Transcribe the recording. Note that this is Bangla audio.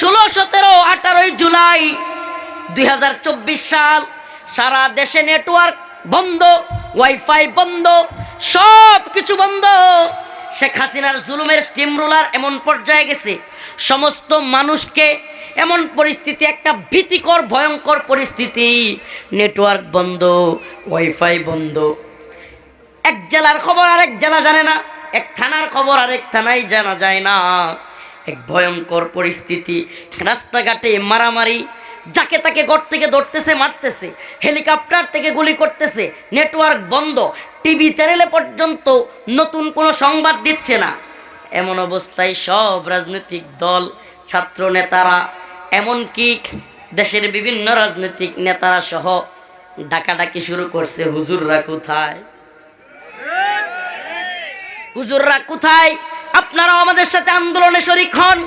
ষোলো, সতেরো, আঠারোই জুলাই দুই হাজার চব্বিশ সাল সারা দেশে নেটওয়ার্ক বন্ধ, ওয়াইফাই বন্ধ, সব কিছু বন্ধ। শেখ হাসিনার জুলুমের স্টিম রুলার এমন পর্যায়ে গেছে, সমস্ত মানুষকে এমন পরিস্থিতি, একটা ভীতিকর, ভয়ঙ্কর পরিস্থিতি, নেটওয়ার্ক বন্ধ, ওয়াইফাই বন্ধ। এক জেলার খবর আরেক জেলা জানে না, এক থানার খবর আরেক থানায় জানা যায় না। এক ভয়ঙ্কর পরিস্থিতি। রাস্তাঘাটে মারামারি, যাকে তাকে ঘর থেকে ধরতেছে, মারতেছে, হেলিকপ্টার থেকে গুলি করতেছে, নেটওয়ার্ক বন্ধ, টিভি চ্যানেলে পর্যন্ত নতুন কোনো সংবাদ দিচ্ছে না। এমন অবস্থায় সব রাজনৈতিক দল, ছাত্র নেতারা, এমনকি দেশের বিভিন্ন রাজনৈতিক নেতারা সহ ডাকাডাকি শুরু করছে। হুজুররা কোথায়? হুজুররা কোথায়? আপনারাও আমাদের সাথে আন্দোলনে শরিক হন।